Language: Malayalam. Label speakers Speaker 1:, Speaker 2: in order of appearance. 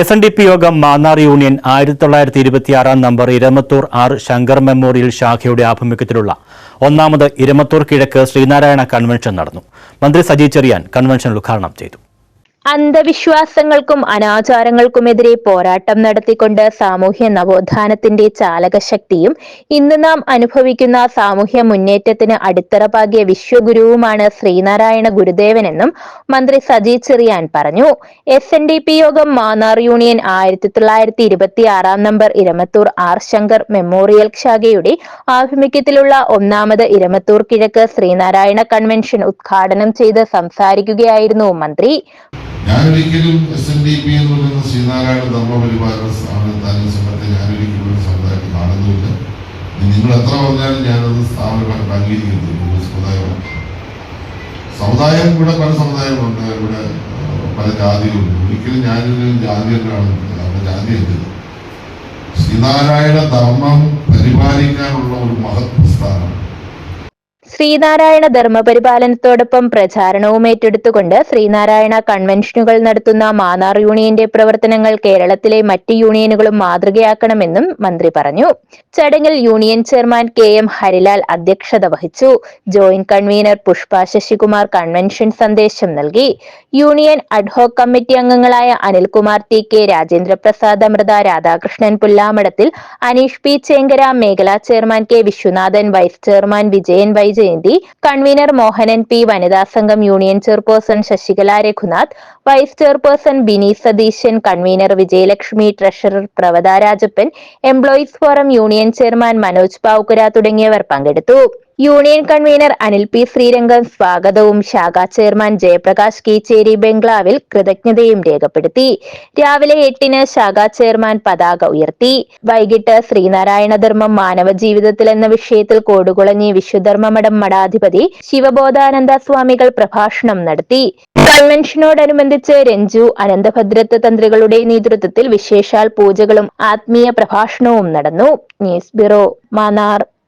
Speaker 1: എസ് എൻ ഡി പി യോഗം മാന്നാർ യൂണിയൻ ആയിരത്തി തൊള്ളായിരത്തി ഇരുപത്തിയാറാം number Eramathoor R Shankar memorial ശാഖയുടെ ആഭിമുഖ്യത്തിലുള്ള ഒന്നാമത് ഇരമത്തൂർ കിഴക്ക് ശ്രീനാരായണ കൺവെൻഷൻ നടന്നു. മന്ത്രി സജി ചെറിയാൻ കൺവെൻഷൻ ഉദ്ഘാടനം ചെയ്തു.
Speaker 2: അന്ധവിശ്വാസങ്ങൾക്കും അനാചാരങ്ങൾക്കുമെതിരെ പോരാട്ടം നടത്തിക്കൊണ്ട് സാമൂഹ്യ നവോത്ഥാനത്തിന്റെ ചാലകശക്തിയും ഇന്ന് നാം അനുഭവിക്കുന്ന സാമൂഹ്യ മുന്നേറ്റത്തിന് അടിത്തറ പാകിയ വിശ്വഗുരുവുമാണ് ശ്രീനാരായണ ഗുരുദേവനെന്നും മന്ത്രി സജി ചെറിയാൻ പറഞ്ഞു. എസ് എൻ ഡി പി യോഗം മാന്നാർ യൂണിയൻ ആയിരത്തി തൊള്ളായിരത്തി ഇരുപത്തി ആറാം number Eramathoor R Shankar memorial ശാഖയുടെ ആഭിമുഖ്യത്തിലുള്ള ഒന്നാമത് ഇരമത്തൂർ കിഴക്ക് ശ്രീനാരായണ കൺവെൻഷൻ ഉദ്ഘാടനം ചെയ്ത് സംസാരിക്കുകയായിരുന്നു മന്ത്രി.
Speaker 3: ഞാനൊരിക്കലും എസ് എൻ ഡി പി എന്ന് പറയുന്ന ശ്രീനാരായണ ധർമ്മപരിപാലന സ്ഥാപനത്താനും സംഘത്തെ ഞാനൊരിക്കലും ഒരു സമുദായത്തിൽ കാണുന്നുമില്ല നിങ്ങൾ എത്ര പറഞ്ഞാലും ഞാനത് സ്ഥാപനമായിട്ട് അംഗീകരിക്കുന്നു സമുദായമാണ്. സമുദായം ഇവിടെ പല സമുദായങ്ങളുണ്ട്. ഇവിടെ പല ജാതികളുണ്ട്. ഒരിക്കലും ഞാനൊരു ജാതി കാണുന്നില്ല അവിടെ ജാതി എന്ത് ശ്രീനാരായണ ധർമ്മം പരിപാലിക്കാനുള്ള ഒരു മഹത്വ പ്രസ്ഥാനം
Speaker 2: ശ്രീനാരായണ ധർമ്മപരിപാലനത്തോടൊപ്പം പ്രചാരണവും ഏറ്റെടുത്തുകൊണ്ട് ശ്രീനാരായണ കൺവെൻഷനുകൾ നടത്തുന്ന മാന്നാർ യൂണിയന്റെ പ്രവർത്തനങ്ങൾ കേരളത്തിലെ മറ്റ് യൂണിയനുകളും മാതൃകയാക്കണമെന്നും മന്ത്രി പറഞ്ഞു. ചടങ്ങിൽ union chairman K M Harilal അധ്യക്ഷത വഹിച്ചു. Joint convener Pushpa Sasikumar convention സന്ദേശം നൽകി. യൂണിയൻ അഡ്ഹോക് കമ്മിറ്റി അംഗങ്ങളായ Anilkumar T K Rajendraprasad Amrutha Radhakrishnan Pullamadathil Aneesh P Chenkara മേഖലാ chairman K Viswanathan vice chairman Vijayan Y Jayanthi convener Mohanan P. വനിതാ സംഘം union chairperson Sasikala Raghunath vice chairperson Bini Satheesan convener Vijayalakshmi treasurer Pravatha Rajappan employees forum union chairman Manoj Pavukkara തുടങ്ങിയവർ പങ്കെടുത്തു. Union convener Anil P Sreerangam സ്വാഗതവും. ശാഖാ ചെയർമാൻ ജയപ്രകാശ് കീച്ചേരി ബംഗ്ലാവിൽ കൃതജ്ഞതയും രേഖപ്പെടുത്തി. രാവിലെ എട്ടിന് ശാഖാ ചെയർമാൻ പതാക ഉയർത്തി. വൈകിട്ട് ശ്രീനാരായണ ധർമ്മം മാനവ ജീവിതത്തിൽ എന്ന വിഷയത്തിൽ കോടുകുളഞ്ഞി വിശ്വധർമ്മമഠം മഠാധിപതി ശിവബോധാനന്ദ സ്വാമികൾ പ്രഭാഷണം നടത്തി. കൺവെൻഷനോടനുബന്ധിച്ച് രഞ്ജു അനന്തഭദ്രത്വ തന്ത്രികളുടെ നേതൃത്വത്തിൽ വിശേഷാൽ പൂജകളും ആത്മീയ പ്രഭാഷണവും നടന്നു. News bureau Mannar.